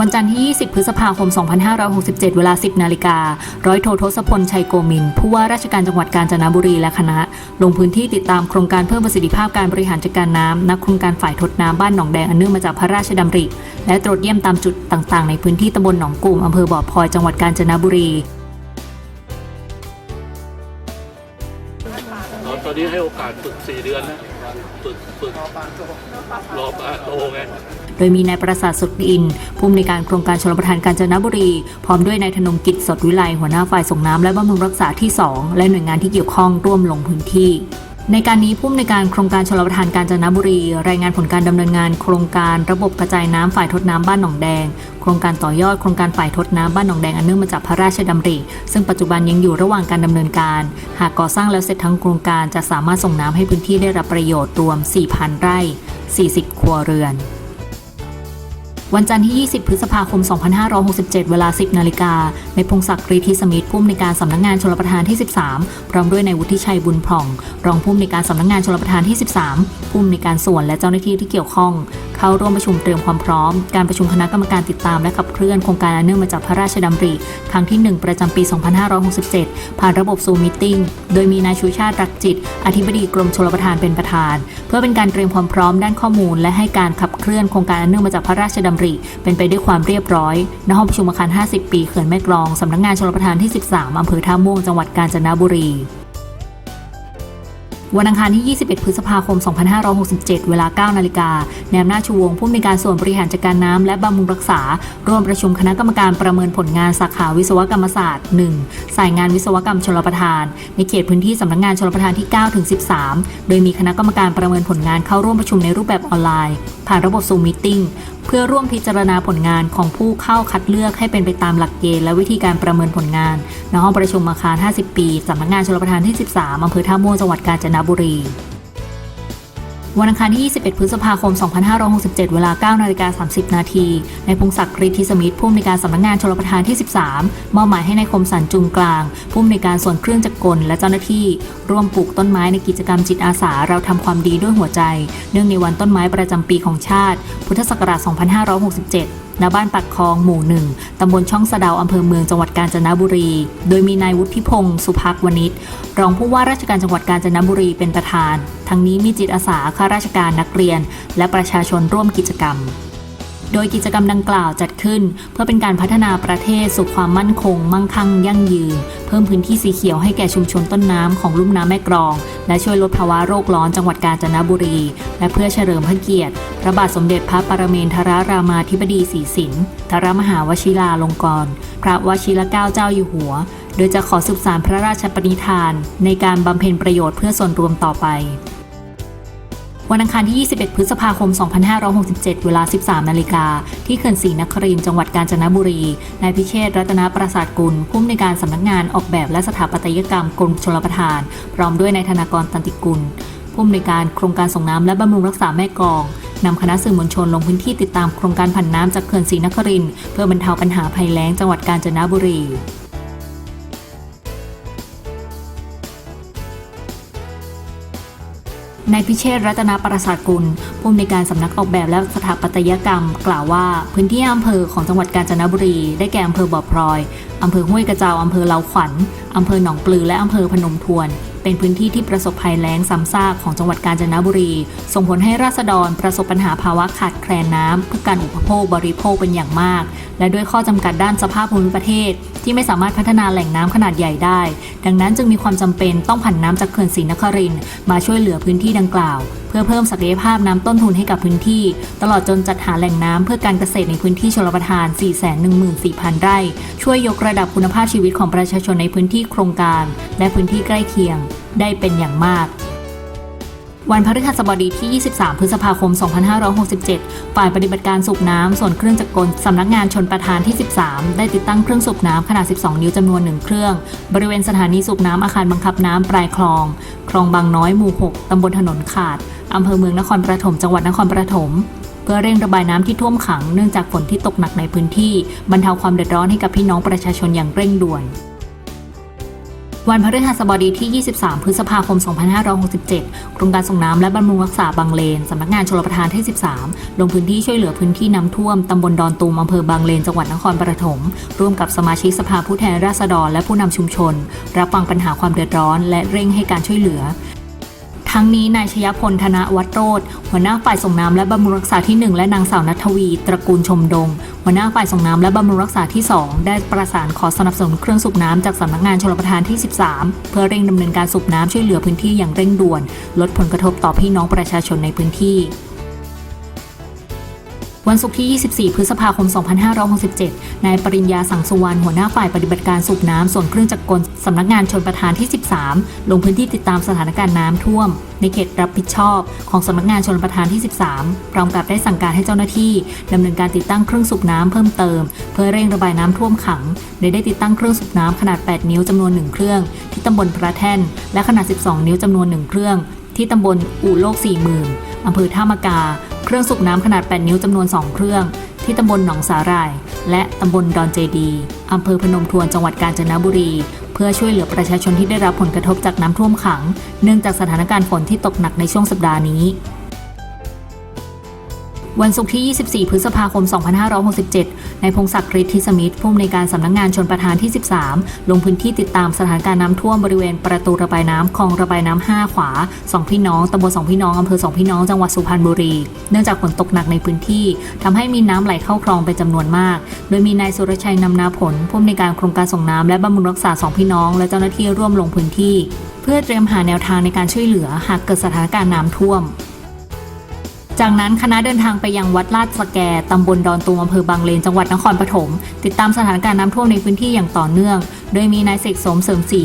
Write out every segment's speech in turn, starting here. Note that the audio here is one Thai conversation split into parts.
วันจันทร์ที่ 20 พฤษภาคม 2567 เวลา 10 นาฬิกา ร้อยโททศพล ชัยโกมิน ผู้ว่าราชการจังหวัดกาญจนบุรีและคณะ ลงพื้นที่ติดตามโครงการเพิ่มประสิทธิภาพการบริหารจัดการน้ำนักโครงการฝ่ายทดน้ำบ้านหนองแดงอันเนื่องมาจากพระราชดำริ และตรวจเยี่ยมตามจุดต่างๆ ในพื้นที่ตำบลหนองกลุ่มอำเภอบ่อพลอยจังหวัดกาญจนบุรีตอนนี้ให้โอกาสฝึก4เดือนนะ ฝึกฝึกรอปลาโตไงโดยมีนายประสาทสุดอินผู้อำนวยการโครงการชลประทานกาญจนบุรี พร้อมด้วยนายธนงกิจสดวิไลหัวหน้าฝ่ายส่งน้ำและบำรุงรักษาที่ 2 และหน่วยงานที่เกี่ยวข้องร่วมลงพื้นที่ ในการนี้ผู้อำนวยการโครงการชลประทานกาญจนบุรี รายงานผลการดำเนินงานโครงการระบบกระจายน้ำฝ่ายทดน้ำบ้านหนองแดง โครงการต่อยอดโครงการฝ่ายทดน้ำบ้านหนองแดงอันเนื่องมาจากพระราชดำริ ซึ่งปัจจุบันยังอยู่ระหว่างการดำเนินการ หากก่อสร้างแล้วเสร็จทั้งโครงการจะสามารถส่งน้ำให้พื้นที่ได้รับประโยชน์รวม 4,000 ไร่ 40 ครัวเรือน วันจันทร์ที่ 20 พฤษภาคม 2567 เวลา 10 นาฬิกา ในพงศักดิ์ฤทธิสมิทธิ์ผู้อำนวยการสำนักงานชลประทานที่ 13 พร้อมด้วยนายวุฒิชัยบุญผ่อง รองผู้อำนวยการสำนักงานชลประทานที่ 13 ผู้อำนวยการส่วนและเจ้าหน้าที่ที่เกี่ยวข้องเข้าร่วมประชุมเตรียมความพร้อม การประชุมคณะกรรมการติดตามและขับเคลื่อนโครงการอันเนื่องมาจากพระราชดำริ ครั้งที่ 1 ประจำปี 2567 ผ่านระบบซูมิติ้งโดยมีนายชูชาติรักจิต อธิบดีกรมชลประทานเป็นประธาน เพื่อเป็นการเตรียมความพร้อมด้านข้อมูล และให้การขับเคลื่อนโครงการอันเนื่องมาจากพระราชดำริ เป็นไปด้วยความเรียบร้อยณห้องประชุมอาคาร 50 ปีเขื่อนแม่กลองสำนักงานชลประทานที่ 13อำเภอท่าม่วงจังหวัดกาญจนบุรี วันอังคารที่ 21 พฤษภาคม 2567 เวลา 9 นาฬิกาแนมหน้าชูวงผู้มีการส่วนบริหารจัดการน้ำและบำรุงรักษา ร่วมประชุมคณะกรรมการประเมินผลงานสาขาวิศวกรรมศาสตร์ 1 สายงานวิศวกรรมชลประทาน ในเขตพื้นที่สำนักงานชลประทานที่ 9 ถึง 13 โดยมีคณะกรรมการประเมินผลงานเข้าร่วมประชุมในรูปแบบออนไลน์ผ่านระบบ Zoom Meeting เพื่อร่วมพิจารณาผลงานของผู้เข้าคัดเลือกให้เป็นไปตามหลักเกณฑ์และวิธีการประเมินผลงานณห้องประชุมอาคาร 50 ปี สำนักงานชลประทานที่ 13 อำเภอท่าม่วงจังหวัดกาญจนบุรี วันอังคารที่ 21 พฤษภาคม 2567 เวลา 9 นาฬิกา 30 นาที ในพงศักดิ์ฤทธิสมิทธิ์ผู้อำนวยการสำนักงานชลประทานที่ 13 มอบหมายให้ในายคมสันจุงกลาง ผู้อำนวยการส่วนเครื่องจักรกล และเจ้าหน้าที่ ร่วมปลูกต้นไม้ในกิจกรรมจิตอาสา เราทำความดีด้วยหัวใจ เนื่องในวันต้นไม้ประจำปีของชาติ พุทธศักราช 2567 ณบ้านปักคลองหมู่หนึ่งตำบลช่องสะเดาอำเภอเมืองจังหวัดกาญจนบุรี โดยมีนายวุฒิพงศ์สุภักวณิชรองผู้ว่าราชการจังหวัดกาญจนบุรีเป็นประธาน ทั้งนี้มีจิตอาสาข้าราชการนักเรียน และประชาชนร่วมกิจกรรม โดยกิจกรรมดังกล่าวจัดขึ้น เพื่อเป็นการพัฒนาประเทศสู่ความมั่นคง มั่งคั่งยั่งยืน เพิ่มพื้นที่สีเขียวให้แก่ชุมชนต้นน้ำของลุ่มน้ำแม่กรอง และช่วยลดภาวะโรคร้อนจังหวัดกาญจนบุรี และเพื่อเฉลิมพระเกียรติ พระบาทสมเด็จพระปรเมนทรรามาธิบดีศรีสินทรมหาวชิราลงกรณ์พระวชิรเกล้าเจ้าอยู่หัว โดยจะขอสืบสานพระราชปณิธาน ในการบำเพ็ญประโยชน์เพื่อส่วนรวมต่อไป วันอังคารที่ 21 พฤษภาคม 2567 เวลา 13 นาฬิกา ที่เขื่อนศรีนครินทร์จังหวัดกาญจนบุรี นายพิเชษรัตนประสาทกุล ผู้อำนวยการสำนักงานออกแบบและสถาปัตยกรรมกรมชลประทาน พร้อมด้วยนายธนากรตันติกุล ผู้อำนวยการโครงการส่งน้ำและบำรุงรักษาแม่กองนำคณะสื่อมวลชนลงพื้นที่ติดตามโครงการผันน้ำจากเขื่อนศรีนครินทร์เพื่อบรรเทาปัญหาภัยแล้งจังหวัดกาญจนบุรี นายพิเชษรัตนประสาทกุลผู้อำนวยการสำนักออกแบบและสถาปัตยกรรม กล่าวว่า พื้นที่อำเภอของจังหวัดกาญจนบุรี ได้แก่อำเภอบ่อพลอยอำเภอห้วยกระเจ้าอำเภอเลาขวัญอำเภอหนองปลือและอำเภอพนมทวน เป็นพื้นที่ที่ประสบภัยแล้งซ้ำซากของจังหวัดกาญจนบุรี ส่งผลให้ราษฎรประสบปัญหาภาวะขาดแคลนน้ำเพื่อการอุปโภคบริโภคเป็นอย่างมาก และด้วยข้อจำกัดด้านสภาพภูมิประเทศ ที่ไม่สามารถพัฒนาแหล่งน้ำขนาดใหญ่ได้ ดังนั้นจึงมีความจำเป็นต้องผันน้ำจากเขื่อนศรีนครินมาช่วยเหลือพื้นที่ดังกล่าว เพื่อเพิ่มศักยภาพน้ำต้นทุนให้กับพื้นที่ ตลอดจนจัดหาแหล่งน้ำเพื่อการเกษตรในพื้นที่ชลประทาน 414,000 ไร่ ช่วยยกระดับคุณภาพชีวิตของประชาชนในพื้นที่โครงการ และพื้นที่ใกล้เคียงได้เป็นอย่างมากวันพฤหัสบดีที่ 23 พฤษภาคม 2567 ฝ่ายปฏิบัติการสูบน้ำ ส่วนเครื่องจักรกลสำนักงานชนประทานที่ 13 ได้ติดตั้งเครื่องสูบน้ำขนาด 12 นิ้วจำนวน 1 เครื่อง บริเวณสถานีสูบน้ำอาคารบังคับน้ำปลายคลอง คลองบางน้อยหมู่ 6 ตำบลถนนขาด อำเภอเมืองนครปฐม จังหวัดนครปฐม เพื่อเร่งระบายน้ำที่ท่วมขังเนื่องจากฝนที่ตกหนักในพื้นที่ บรรเทาความเดือดร้อนให้กับพี่น้องประชาชนอย่างเร่งด่วน วันพฤหัสบดีที่ 23 พฤษภาคม 2567 กรมการส่งน้ำและบำรุงรักษาบางเลน สำนักงานชลประทานที่ 13 ลงพื้นที่ช่วยเหลือพื้นที่น้ำท่วม ตำบลดอนตูมอำเภอบางเลน จังหวัดนครปฐม ร่วมกับสมาชิกสภาผู้แทนราษฎร และผู้นำชุมชน รับฟังปัญหาความเดือดร้อน และเร่งให้การช่วยเหลือทั้งนี้นายชยพลธนวัฒโรธหัวหน้าฝ่ายส่งน้ำและบำรุงรักษาที่ 1 และนางสาวนัทวี ตระกูลชมดง หัวหน้าฝ่ายส่งน้ำและบำรุงรักษาที่ 2 ได้ประสานขอสนับสนุนเครื่องสูบน้ำจากสำนักงานชลประทานที่ 13 เพื่อเร่งดำเนินการสูบน้ำช่วยเหลือพื้นที่อย่างเร่งด่วน ลดผลกระทบต่อพี่น้องประชาชนในพื้นที่ วันศุกร์ที่ 24 พฤษภาคม 2567 นายปริญญาสังสุวรรณหัวหน้าฝ่ายปฏิบัติการสูบน้ำส่วนเครื่องจักรกลสำนักงานชนประทานที่ 13 ลงพื้นที่ติดตามสถานการณ์น้ำท่วม ในเขตรับผิดชอบของสำนักงานชนประทานที่ 13 พร้อมกับได้สั่งการให้เจ้าหน้าที่ดำเนินการติดตั้งเครื่องสูบน้ำเพิ่มเติม เพื่อเร่งระบายน้ำท่วมขังโดยได้ติดตั้งเครื่องสูบน้ำขนาด 8 นิ้วจำนวน 1 เครื่อง ที่ตำบลพระแท่น และขนาด 12 นิ้วจำนวน 1 เครื่อง ที่ตำบลอู่โลก 40,000อำเภอท่ามะกา เครื่องสูบน้ำขนาด 8 นิ้วจำนวน 2 เครื่อง ที่ตำบลหนองสาหร่าย และตำบลดอนเจดีอำเภอพนมทวนจังหวัดกาญจนบุรี เพื่อช่วยเหลือประชาชนที่ได้รับผลกระทบจากน้ำท่วมขัง เนื่องจากสถานการณ์ฝนที่ตกหนักในช่วงสัปดาห์นี้ วันศุกร์ที่ 24 พฤษภาคม 2567ในพงศักดิ์ฤทธิสมิทธิ์ผู้อำนวยการสำนักงานชนประทานที่ 13 ลงพื้นที่ติดตามสถานการณ์น้ำท่วมบริเวณประตูระบายน้ำคลองระบายน้ำ5ขวา 2 พี่น้องตำบล2พี่น้องอำเภอ2พี่น้องจังหวัดสุพรรณบุรี เนื่องจากฝนตกหนักในพื้นที่ทำให้มีน้ำไหลเข้าคลองเป็นจำนวนมาก โดยมีนายสุรชัยนำนาผลผู้อำนวยการโครงการส่งน้ำและบำรุงรักษา2พี่น้อง และเจ้าหน้าที่ร่วมลงพื้นที่ เพื่อเตรียมหาแนวทางในการช่วยเหลือหากเกิดสถานการณ์น้ำท่วม จากนั้นคณะเดินทางไปยังวัดลาดสแกตำบลดอนตูมอำเภอบางเลน จังหวัดนครปฐม ติดตามสถานการณ์น้ำท่วมในพื้นที่อย่างต่อเนื่อง โดยมีนายเสกสมเสริมศรี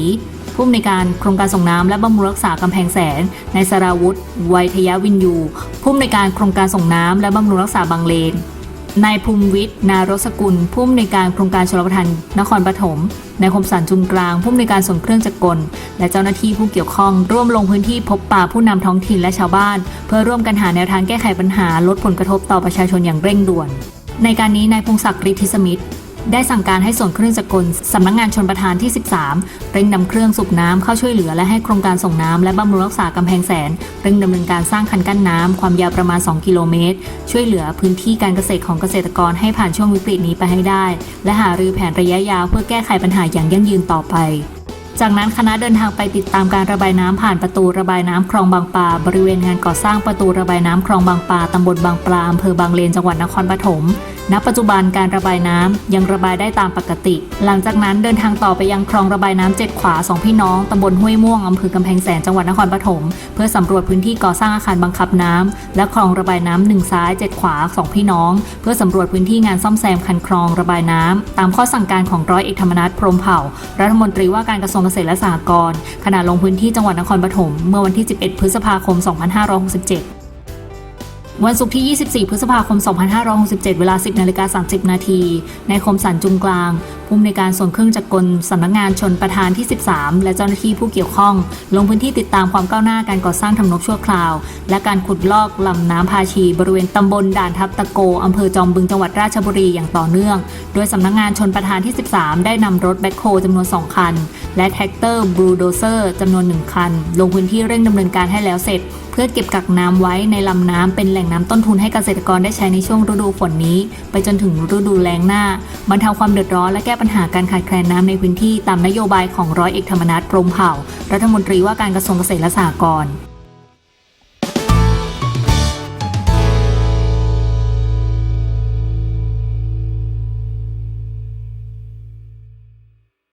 ผู้อำนวยการโครงการส่งน้ำและบำรุงรักษากำแพงแสน นายสราวุฒิ ไวยทยวินยู ผู้อำนวยการโครงการส่งน้ำและบำรุงรักษาบางเลน นายภูมิวิทย์นารสกุลผู้อำนวยการโครงการชลประทานนครปฐมนายคมสันจุนกลางผู้อำนวยการส่วนเครื่องจักรกล และเจ้าหน้าที่ผู้เกี่ยวข้อง ร่วมลงพื้นที่พบป่าผู้นำท้องถิ่นและชาวบ้าน เพื่อร่วมกันหาแนวทางแก้ไขปัญหาลดผลกระทบต่อประชาชนอย่างเร่งด่วน ในการนี้นายพงศักดิ์ฤทธิสมิทธิ์ ได้สั่งการให้ส่วนเครื่องจักรกลสำนักงานชนประทานที่ 13 เร่งนำเครื่องสูบน้ำเข้าช่วยเหลือและให้โครงการส่งน้ำและบำรุงรักษากำแพงแสน เร่งดำเนินการสร้างคันกั้นน้ำความยาวประมาณ 2 กิโลเมตร ช่วยเหลือพื้นที่การเกษตรของเกษตรกรให้ผ่านช่วงวิกฤตนี้ไปให้ได้ และหารือแผนระยะยาวเพื่อแก้ไขปัญหาอย่างยั่งยืนต่อไปจากนั้นคณะเดินทางไปติดตามการระบายน้ำผ่านประตูระบายน้ำคลองบางปลาบริเวณงานก่อสร้างประตูระบายน้ำคลองบางปลาตำบลบางปลาอำเภอบางเลนจังหวัดนครปฐม ณ ปัจจุบันการระบายน้ำยังระบายได้ตามปกติ หลังจากนั้นเดินทางต่อไปยังคลองระบายน้ำเจ็ดขวาสองพี่น้องตำบลห้วยม่วงอำเภอกำแพงแสนจังหวัดนครปฐมเพื่อสำรวจพื้นที่ก่อสร้างอาคารบังคับน้ำและคลองระบายน้ำหนึ่งซ้ายเจ็ดขวาสองพี่น้อง เพื่อสำรวจพื้นที่งานซ่อมแซมคันคลองระบายน้ำตามข้อสั่งการของร้อยเอกธรรมนัฐพรหมเผ่า รัฐมนตรีว่าการกระทรวงเกษตรและสหกรณ์ขณะลงพื้นที่จังหวัดนครปฐมเมื่อวันที่ 11 พฤษภาคม 2567 วันศุกร์ที่ 24 พฤษภาคม 2567 เวลา 10นาฬิกา30 นาทีนายคมสันจุงกลาง ผู้อำนวยการส่วนเครื่องจักรกลสำนักงานชนประทานที่ 13 และเจ้าหน้าที่ผู้เกี่ยวข้อง ลงพื้นที่ติดตามความก้าวหน้าการก่อสร้างทำนบชั่วคราว และการขุดลอกลำน้ำพาชี บริเวณตำบลด่านทับตะโกอำเภอจอมบึงจังหวัดราชบุรีอย่างต่อเนื่อง โดยสำนักงานชนประทานที่ 13 ได้นำรถแบ็คโฮจำนวน 2 คัน และแท็กเตอร์บลูโดเซอร์จำนวน 1 คัน ลงพื้นที่เร่งดำเนินการให้แล้วเสร็จเพื่อเก็บกักน้ำไว้ในลำน้ำเป็นแหล่งน้ำต้นทุนให้เกษตรกรได้ใช้ในช่วงฤดูฝนนี้ ไปจนถึงฤดูแล้งหน้าบรรเทาความเดือดร้อนและแก้ปัญหาการขาดแคลนน้ำในพื้นที่ตามนโยบายของร้อยเอกธรรมนัฐพรมเผ่า รัฐมนตรีว่าการกระทรวงเกษตรและสหกรณ์